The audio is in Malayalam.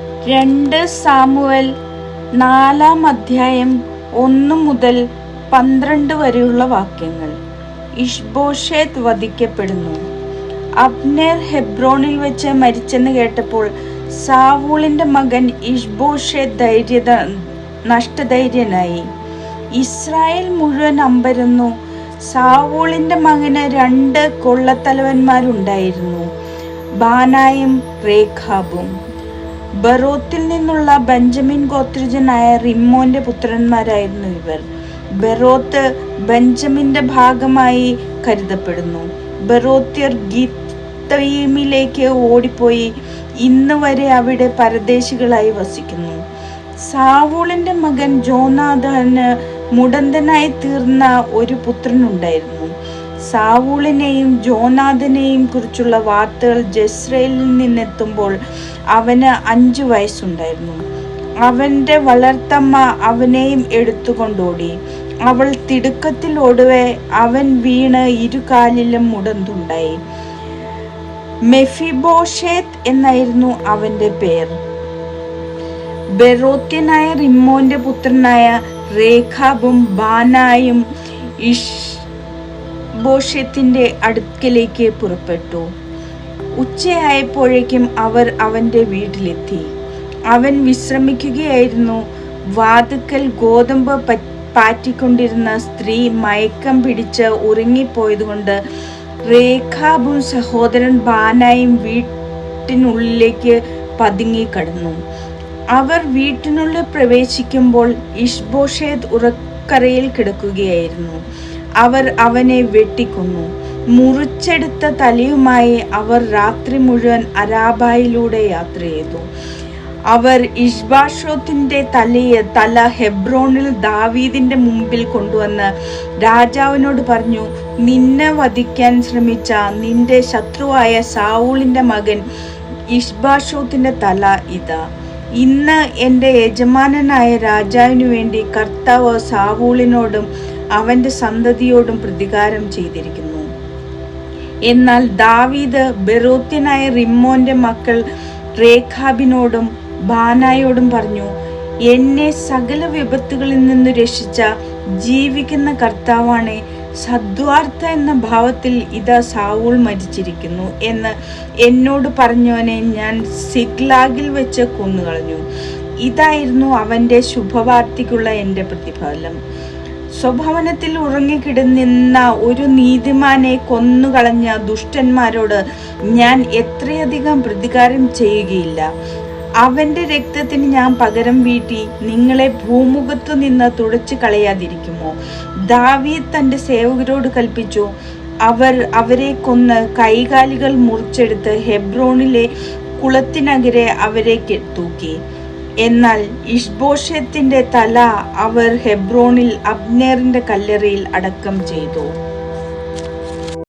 രണ്ട് സാമുവൽ നാലാം അധ്യായം ഒന്ന് മുതൽ പന്ത്രണ്ട് വരെയുള്ള വാക്യങ്ങൾ. ഇഷ്ബോഷേത്ത് വധിക്കപ്പെടുന്നു. അബ്നേർ ഹെബ്രോണിൽ വെച്ച് മരിച്ചെന്ന് കേട്ടപ്പോൾ സാവൂളിന്റെ മകൻ ഇഷ്ബോഷേത്ത് ധൈര്യത നഷ്ടധൈര്യനായി. ഇസ്രായേൽ മുഴുവൻ അമ്പരന്നു. സാവൂളിന്റെ മകന് രണ്ട് കൊള്ളത്തലവന്മാരുണ്ടായിരുന്നു. ബാനായും റേഖാബും. ബറോത്തിൽ നിന്നുള്ള ബെഞ്ചമിൻ ഗോത്രജനായ റിമ്മോന്റെ പുത്രന്മാരായിരുന്നു ഇവർ. ബെറോത്ത് ബെഞ്ചമിന്റെ ഭാഗമായി കരുതപ്പെടുന്നു. ബറോത്യർ ഗീത്തയിമിലേക്ക് ഓടിപ്പോയി ഇന്ന് വരെ അവിടെ പരദേശികളായി വസിക്കുന്നു. സാവൂളിന്റെ മകൻ ജോനാഥന് മുടന്തനായി തീർന്ന ഒരു പുത്രനുണ്ടായിരുന്നു. സാവൂളിനെയും ജോനാഥനെയും കുറിച്ചുള്ള വാർത്തകൾ ജസ്രയേലിൽ നിന്നെത്തുമ്പോൾ അവന് അഞ്ചു വയസ്സുണ്ടായിരുന്നു. അവന്റെ വളർത്തമ്മ അവനെയും എടുത്തുകൊണ്ടോടി. അവൾ തിടുക്കത്തിൽ ഓടുവേ അവൻ വീണ് ഇരുകാലിലും മുടന്തുണ്ടായി. മെഫിബോഷേത്ത് എന്നായിരുന്നു അവന്റെ പേർ. ബെറോത്യനായ റിമ്മോന്റെ പുത്രനായ രേഖാബും ബാനായും ഇഷ് ബോഷ്യത്തിന്റെ അടുക്കലേക്ക് പുറപ്പെട്ടു. ഉച്ചയായപ്പോഴേക്കും അവർ അവന്റെ വീട്ടിലെത്തി. അവൻ വിശ്രമിക്കുകയായിരുന്നു. വാതുക്കൽ ഗോതമ്പ് പാറ്റിക്കൊണ്ടിരുന്ന സ്ത്രീ മയക്കം പിടിച്ച് ഉറങ്ങിപ്പോയതുകൊണ്ട് രേഖാബും സഹോദരൻ ബാനായും വീട്ടിനുള്ളിലേക്ക് പതുങ്ങിക്കടന്നു അവർ വീട്ടിനുള്ളിൽ പ്രവേശിക്കുമ്പോൾ ഇഷ്ബോഷേദ് ഉറക്കറയിൽ കിടക്കുകയായിരുന്നു. അവർ അവനെ വെട്ടിക്കൊന്നു. മുറിച്ചെടുത്ത തലയുമായി അവർ രാത്രി മുഴുവൻ അരാബായിലൂടെ യാത്ര ചെയ്തു. അവർ ഇഷ്ബാഷോത്തിന്റെ തലയെ തല ഹെബ്രോണിൽ ദാവീദിന്റെ മുമ്പിൽ കൊണ്ടുവന്ന് രാജാവിനോട് പറഞ്ഞു നിന്നെ വധിക്കാൻ ശ്രമിച്ച നിന്റെ ശത്രുവായ സാവൂളിന്റെ മകൻ ഇഷ്ബാഷോത്തിന്റെ തല ഇതാ. ഇന്ന് എന്റെ യജമാനനായ രാജാവിനു വേണ്ടി കർത്താവ് സാവൂളിനോടും അവന്റെ സന്തതിയോടും പ്രതികാരം ചെയ്തിരിക്കുന്നു. എന്നാൽ ദാവീദ് ബെറോത്യനായ റിമ്മോന്റെ മക്കൾ റേഖാബിനോടും ബാനായോടും പറഞ്ഞു എന്നെ സകല വിപത്തുകളിൽ നിന്ന് രക്ഷിച്ച ജീവിക്കുന്ന കർത്താവാണ് സദ്വാർത്ഥ എന്ന ഭാവത്തിൽ ഇതാ സാവൂൾ മരിച്ചിരിക്കുന്നു എന്ന് എന്നോട് പറഞ്ഞവനെ ഞാൻ സിഗ്ലാഗിൽ വെച്ച് കൊന്നുകളഞ്ഞു. ഇതായിരുന്നു അവന്റെ ശുഭവാർത്തിക്കുള്ള എന്റെ പ്രതിഫലം. സ്വഭവനത്തിൽ ഉറങ്ങിക്കിടന്നിരുന്ന ഒരു നീതിമാനെ കൊന്നുകളഞ്ഞ ദുഷ്ടന്മാരോട് ഞാൻ എത്രയധികം പ്രതികാരം ചെയ്യുകയില്ല. അവന്റെ രക്തത്തിന് ഞാൻ പകരം വീട്ടി നിങ്ങളെ ഭൂമുഖത്തു നിന്ന് തുടച്ചു കളയാതിരിക്കുമോ? ദാവീദ് തന്റെ സേവകരോട് കൽപ്പിച്ചു അവർ അവരെ കൊന്ന് കൈകാലികൾ മുറിച്ചെടുത്ത് ഹെബ്രോണിലെ കുളത്തിനകരെ അവരെ തൂക്കി എന്നാൽ ഇഷ്ബോഷത്തിന്റെ തല അവർ ഹെബ്രോണിൽ അബ്നേറിന്റെ കല്ലറയിൽ അടക്കം ചെയ്തു.